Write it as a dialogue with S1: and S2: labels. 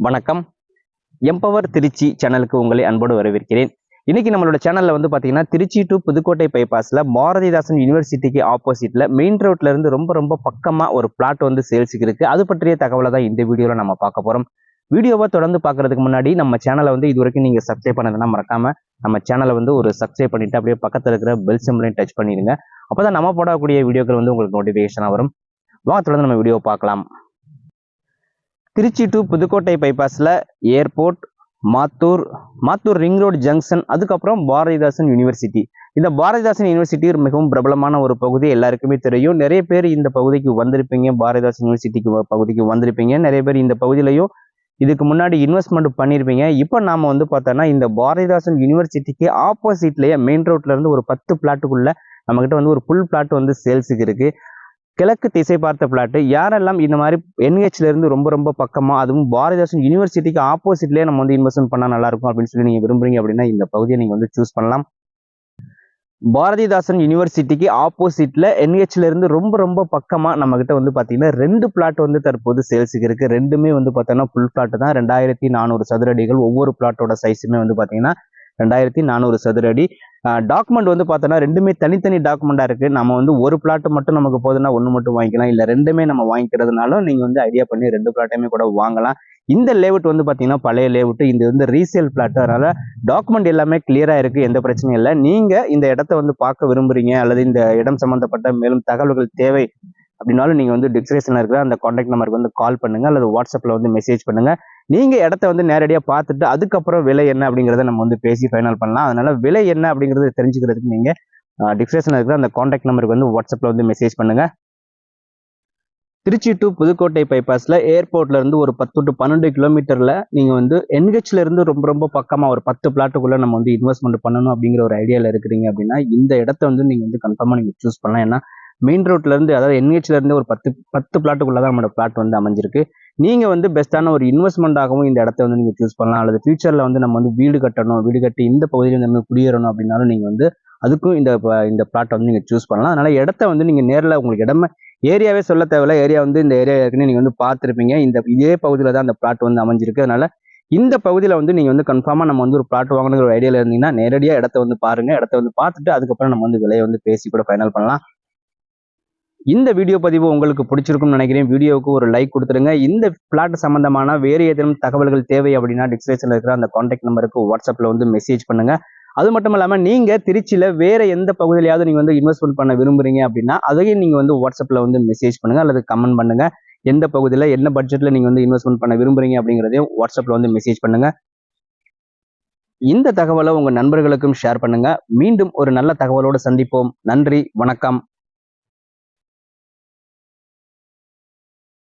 S1: வணக்கம். எம்பவர் திருச்சி சேனலுக்கு உங்களை அன்போடு வரவேற்கிறேன். இன்னைக்கு நம்மளோட சேனல்ல வந்து பாத்தீங்கன்னா திருச்சி டு புதுக்கோட்டை பைபாஸ்ல பாரதிதாசன் யூனிவர்சிட்டிக்கு ஆப்போசிட்ல மெயின் ரோட்ல இருந்து ரொம்ப ரொம்ப பக்கமா ஒரு பிளாட் வந்து சேல்ஸுக்கு இருக்கு. அது பற்றிய தகவலை தான் இந்த வீடியோல நம்ம பார்க்க போறோம். வீடியோவை தொடர்ந்து பார்க்கறதுக்கு முன்னாடி நம்ம சேனலை வந்து இது வரைக்கும் நீங்க சப்ஸ்கிரைப் பண்ணதுன்னா மறக்காம நம்ம சேனலை வந்து ஒரு சப்ஸ்கிரைப் பண்ணிட்டு அப்படியே பக்கத்துல இருக்கிற பெல் சிம்பிளையும் டச் பண்ணிடுங்க. அப்பதான் நம்ம போடக்கூடிய வீடியோக்கள் வந்து உங்களுக்கு நோட்டிபிகேஷனா வரும். வாங்க தொடர்ந்து நம்ம வீடியோ பார்க்கலாம். Trichy to Pudukkottai பைபாஸில் airport Mathur Mathur ring road junction அதுக்கப்புறம் பாரதிதாசன் யூனிவர்சிட்டி இந்த பாரதிதாசன் யூனிவர்சிட்டி ஒரு மிகவும் பிரபலமான ஒரு பகுதி எல்லாருக்குமே தெரியும். நிறைய பேர் இந்த பகுதிக்கு வந்திருப்பீங்க பாரதிதாசன் யூனிவர்சிட்டிக்கு பகுதிக்கு வந்திருப்பீங்க. நிறைய பேர் இந்த பகுதியிலையும் இதுக்கு முன்னாடி இன்வெஸ்ட்மெண்ட் பண்ணியிருப்பீங்க இப்போ நாம் வந்து பார்த்தோன்னா இந்த பாரதிதாசன் யூனிவர்சிட்டிக்கு ஆப்போசிட்லேயே மெயின் ரோட்லேருந்து ஒரு பத்து பிளாட்டுக்குள்ளே நம்மக்கிட்ட வந்து ஒரு ஃபுல் பிளாட் வந்து சேல்ஸுக்கு இருக்குது கிழக்கு திசை பார்த்த பிளாட்டு யாரெல்லாம் இந்த மாதிரி என்ஹெச்லேருந்து ரொம்ப ரொம்ப பக்கமாக அதுவும் பாரதிதாசன் யூனிவர்சிட்டிக்கு ஆப்போசிட்லேயே நம்ம வந்து இன்வெஸ்ட்மெண்ட் பண்ணால் நல்லா இருக்கும் அப்படின்னு சொல்லி நீங்கள் விரும்புறீங்க அப்படின்னா இந்த பகுதியை நீங்கள் வந்து சூஸ் பண்ணலாம். பாரதிதாசன் யூனிவர்சிட்டிக்கு ஆப்போசிட்டில் என்ஹெச்லேருந்து ரொம்ப ரொம்ப பக்கமாக நம்மக்கிட்ட வந்து பார்த்தீங்கன்னா ரெண்டு பிளாட் வந்து தற்போது சேல்ஸுக்கு இருக்குது ரெண்டுமே வந்து பார்த்தோன்னா ஃபுல் பிளாட் தான். ரெண்டாயிரத்தி நானூறு சதுர அடிகள் ஒவ்வொரு பிளாட்டோட சைஸுமே வந்து பார்த்தீங்கன்னா ரெண்டாயிரத்தி நானூறு சதுர அடி டாக்குமெண்ட் வந்து பார்த்தோன்னா ரெண்டுமே தனித்தனி டாக்குமெண்ட்டாக இருக்குது நம்ம வந்து ஒரு பிளாட் மட்டும் நமக்கு போதுன்னா ஒன்று மட்டும் வாங்கிக்கலாம். இல்லை ரெண்டுமே நம்ம வாங்கிக்கிறதுனாலும் நீங்கள் வந்து ஐடியா பண்ணி ரெண்டு பிளாட்டையுமே கூட வாங்கலாம். இந்த லேவுட் வந்து பார்த்தீங்கன்னா பழைய லேஅவுட் இது வந்து ரீசேல் பிளாட் அதனால் டாக்குமெண்ட் எல்லாமே கிளியராக இருக்குது எந்த பிரச்சனையும் இல்லை. நீங்கள் இந்த இடத்த வந்து பார்க்க விரும்புறீங்க. அல்லது இந்த இடம் சம்மந்தப்பட்ட மேலும் தகவல்கள் தேவை அப்படின்னாலும் நீங்க வந்து டிஸ்கிரிப்ஷன்ல இருக்கிற அந்த காண்டாக்ட் நம்பருக்கு வந்து கால் பண்ணுங்க அல்லது வாட்ஸ்அப்ல வந்து மெசேஜ் பண்ணுங்க. நீங்கள் இடத்த வந்து நேரடியாக பார்த்துட்டு அதுக்கப்புறம் விலை என்ன அப்படிங்கிறத நம்ம வந்து பேசி ஃபைனல் பண்ணலாம். அதனால விலை என்ன அப்படிங்கறத தெரிஞ்சுக்கிறதுக்கு நீங்க டிஸ்கிரிப்ஷன்ல இருக்கிற அந்த காண்டாக்ட் நம்பருக்கு வந்து வாட்ஸ்அப்ல வந்து மெசேஜ் பண்ணுங்க. திருச்சி டு புதுக்கோட்டை பைபாஸ்ல ஏர்போர்ட்ல இருந்து ஒரு பத்து டு பன்னெண்டு கிலோமீட்டர்ல நீங்க வந்து என்ஹெச்ல இருந்து ரொம்ப ரொம்ப பக்கமாக ஒரு பத்து பிளாட்டுக்குள்ள நம்ம வந்து இன்வெஸ்ட்மெண்ட் பண்ணணும் அப்படிங்கிற ஒரு ஐடியாவில் இருக்கிறீங்க அப்படின்னா இந்த இடத்த வந்து நீங்கள் வந்து கன்ஃபார்மாக நீங்கள் சூஸ் பண்ணலாம். ஏன்னா மெயின் ரோட்லேருந்து அதாவது என்ஹெச்லேருந்து ஒரு பத்து பத்து பிளாட்டுக்குள்ளே தான் நம்மளோட பிளாட் வந்து அமைஞ்சிருக்கு. நீங்கள் வந்து பெஸ்ட்டான ஒரு இன்வெஸ்ட்மெண்ட்டாகவும் இந்த இடத்த வந்து நீங்கள் சூஸ் பண்ணலாம். அல்லது ஃபியூச்சரில் வந்து நம்ம வந்து வீடு கட்டணும் வீடு கட்டி இந்த பகுதியில் நம்ம குடியேறணும் அப்படின்னாலும் நீங்கள் வந்து அதுக்கும் இந்த இந்த பிளாட்டை வந்து நீங்கள் சூஸ் பண்ணலாம். அதனால் இடத்த வந்து நீங்கள் நேரில் உங்களுக்கு இடமே ஏரியாவே சொல்ல தேவையில்ல. ஏரியா வந்து இந்த ஏரியா இருக்குன்னு நீங்கள் வந்து பார்த்துருப்பீங்க. இந்த இதே பகுதியில் தான் அந்த பிளாட் வந்து அமைஞ்சிருக்கு. அதனால இந்த பகுதியில் வந்து நீங்கள் வந்து கன்ஃபார்மாக நம்ம வந்து ஒரு பிளாட் வாங்கணுங்கிற ஒரு ஐடியாவில் இருந்தீங்கன்னா நேரடியாக இடத்த வந்து பாருங்கள் இடத்த வந்து பார்த்துட்டு அதுக்கப்புறம் நம்ம வந்து விலையை வந்து பேசி கூட ஃபைனல் பண்ணலாம். இந்த வீடியோ பதிவு உங்களுக்கு பிடிச்சிருக்கும்னு நினைக்கிறேன். வீடியோவுக்கு ஒரு லைக் கொடுத்துருங்க இந்த பிளாட் சம்பந்தமான வேறு ஏதேனும் தகவல்கள் தேவை அப்படின்னா டிஸ்கிரிப்ஷனில் இருக்கிற அந்த காண்டாக்ட் நம்பருக்கு வாட்ஸ்அப்பில் வந்து மெசேஜ் பண்ணுங்க. அது மட்டும் இல்லாமல் நீங்கள் திருச்சியில் வேறு எந்த பகுதியிலையாவது நீங்கள் வந்து இன்வெஸ்ட்மெண்ட் பண்ண விரும்புகிறீங்க அப்படின்னா அதையும் நீங்கள் வந்து வாட்ஸ்அப்பில் வந்து மெசேஜ் பண்ணுங்கள் அல்லது கமெண்ட் பண்ணுங்கள் எந்த பகுதியில் என்ன பட்ஜெட்டில் நீங்கள் வந்து இன்வெஸ்ட்மெண்ட் பண்ண விரும்புறீங்க அப்படிங்கிறதையும் வாட்ஸ்அப்பில் வந்து மெசேஜ் பண்ணுங்கள் இந்த தகவலை உங்கள் நண்பர்களுக்கும் ஷேர் பண்ணுங்கள் மீண்டும் ஒரு நல்ல தகவலோடு சந்திப்போம். நன்றி வணக்கம்.